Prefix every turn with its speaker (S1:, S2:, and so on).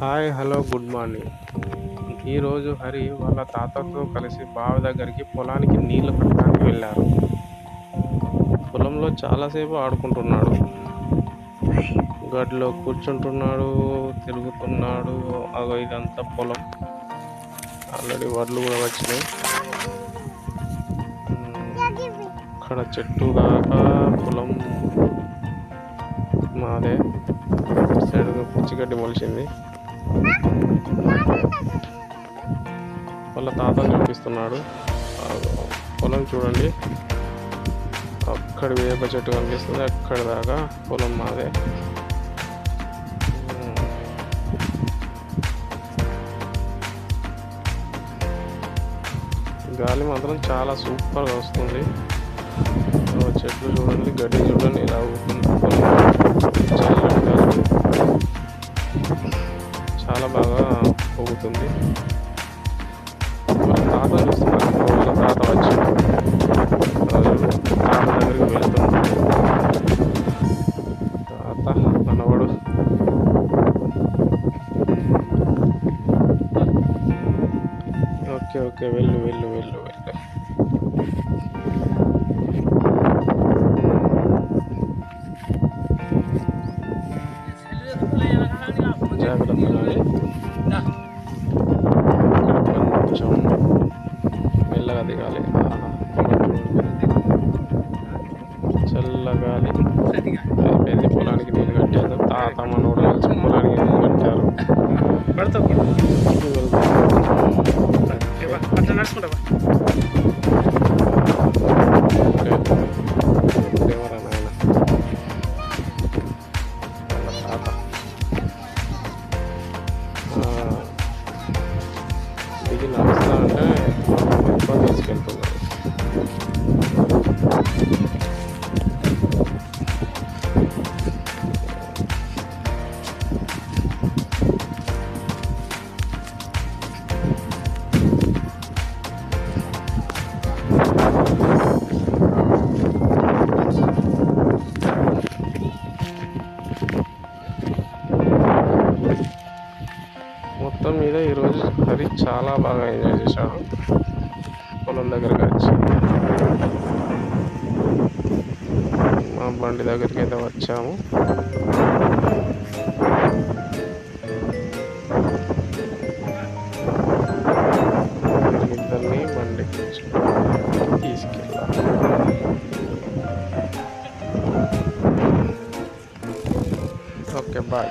S1: Hi hello good morning. ఈరోజు హరి వాళ్ళ తాతతో కలిసి బావి దగ్గరికి పొలానికి నీళ్ళు కట్టడానికి వెళ్ళారు. పొలంలో చాలాసేపు ఆడుకుంటున్నాడు. గడిలో కూర్చుంటున్నాడు తిరుగుతున్నాడు. అగో ఇదంతా పొలం. ఆల్రెడీ వడ్లు కూడా వచ్చినాయి. అక్కడ చెట్టు దాకా సైడ్ పుచ్చిగడ్డి మొలిచింది వాళ్ళ తాతను చూపిస్తున్నాడు పొలం చూడండి. అక్కడ వేప చెట్టు కనిపిస్తుంది. అక్కడ దాకా పొలం మాదే. గాలి మాత్రం చాలా సూపర్గా వస్తుంది. చాలా బాగా పోగుతుంది. వాళ్ళ తాత చూస్తున్నారు వాళ్ళ తాత వచ్చి తాత దగ్గరికి వెళ్తున్నారు. తాత మనవాడు. Okay okay. వెళ్ళు వెళ్ళు వెళ్ళు వెళ్ళు. జాగ్రత్త కానీ కొంచెం మెల్లగా దిగాలి చల్లగాలి అయిపోయింది పొలానికి నీళ్ళు కట్టారు తాత మనోడు కలిసి పొలానికి నీళ్ళు కట్టారు
S2: పడతావు
S1: Peki nabızlar ne? Bazı sıkıntı var. అది చాలా బాగా ఎంజాయ్ చేశాడు పొలం దగ్గరికి వచ్చి. మా బండి దగ్గరికి అయితే వచ్చాము. ఇద్దరిని బండి తీసుకెళ్ళాలి. Okay bye.